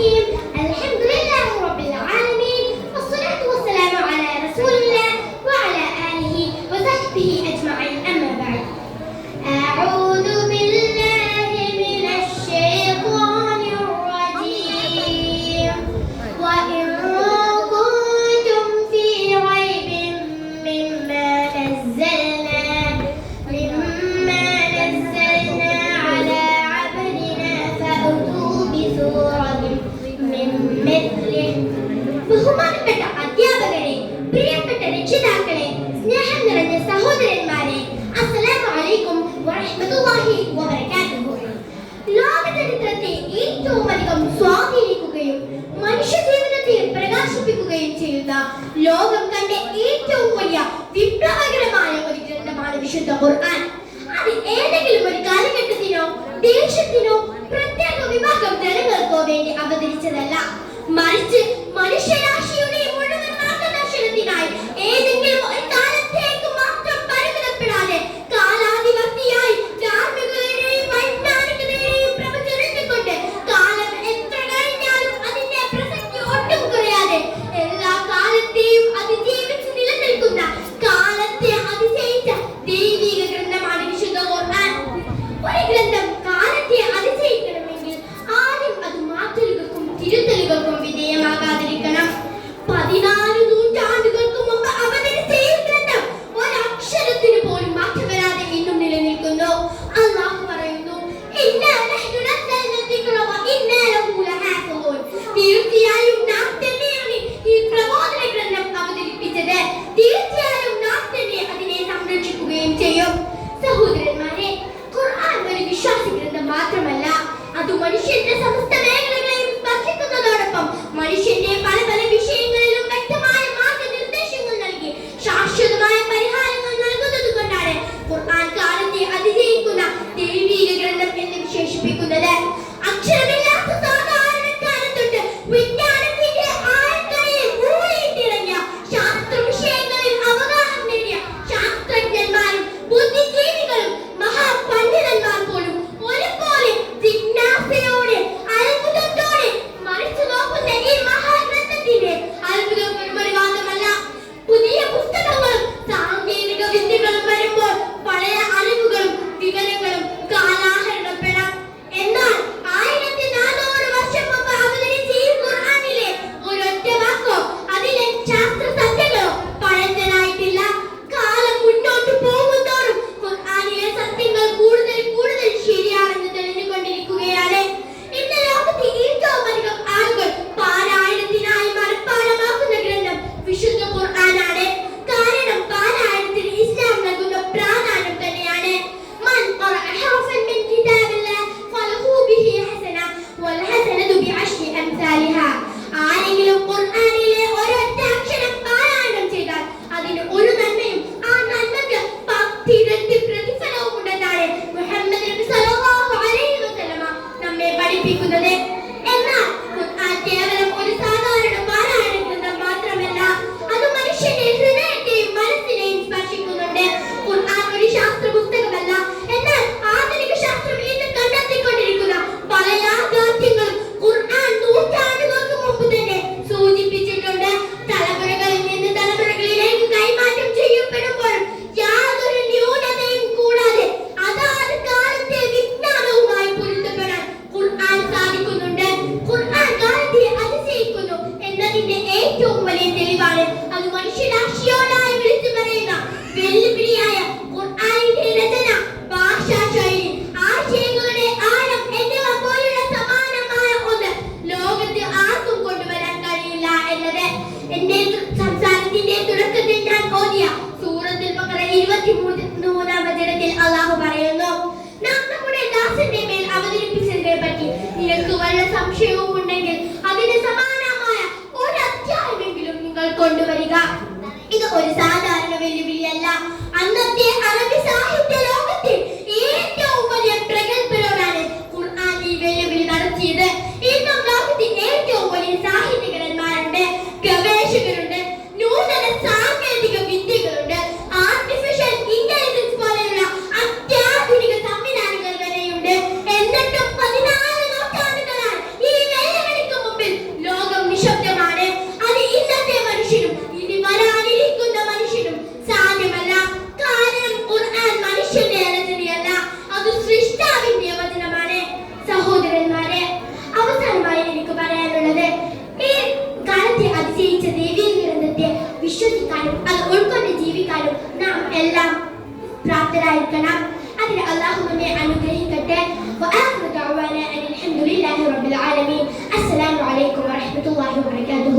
Team. and ബഹുമാനപ്പെട്ട അധ്യാപകരെ പ്രിയപ്പെട്ട രക്ഷിതാക്കളെ സ്നേഹം നിറഞ്ഞ സഹോദരന്മാരെ അസ്സലാമു അലൈക്കും വറഹ്മത്തുള്ളാഹി വബറകാതുഹു. ലോക ചരിത്രത്തെ ഏറ്റവും അധികം സ്വാധീനിക്കുകയും മനുഷ്യ ജീവിതത്തെ പ്രകാശിപ്പിക്കുകയും ചെയ്യുന്ന ലോകം കണ്ട ഏറ്റവും വലിയ വിപ്ലവകരമായ ഒരു ഗ്രന്ഥമാണ് വിശുദ്ധ ഖുർആൻ. അത് ഏതെങ്കിലും ഒരു കാലഘട്ടത്തിനോ ദേശത്തിനോ പ്രത്യേക വിഭാഗം ജനങ്ങൾക്കോ വേണ്ടി അവതരിച്ചതല്ല. മറിച്ച് മനുഷ്യരെ We ജീവിതത്തിലെ ലക്ഷ്യവും ഉണ്ടെങ്കിൽ അതിന് സമാനമായ ഒരു അധ്യായമെങ്കിലും നിങ്ങൾ കൊണ്ടുവരിക. ഇത് ഒരു സാ എല്ലാം പ്രാപ്തരായിരിക്കണം അതിന് അള്ളാഹു നമ്മെ അനുഗ്രഹിക്കട്ടെ وآخر دعوانا أن الحمد لله رب العالمين السلام عليكم ورحمة الله وبركاته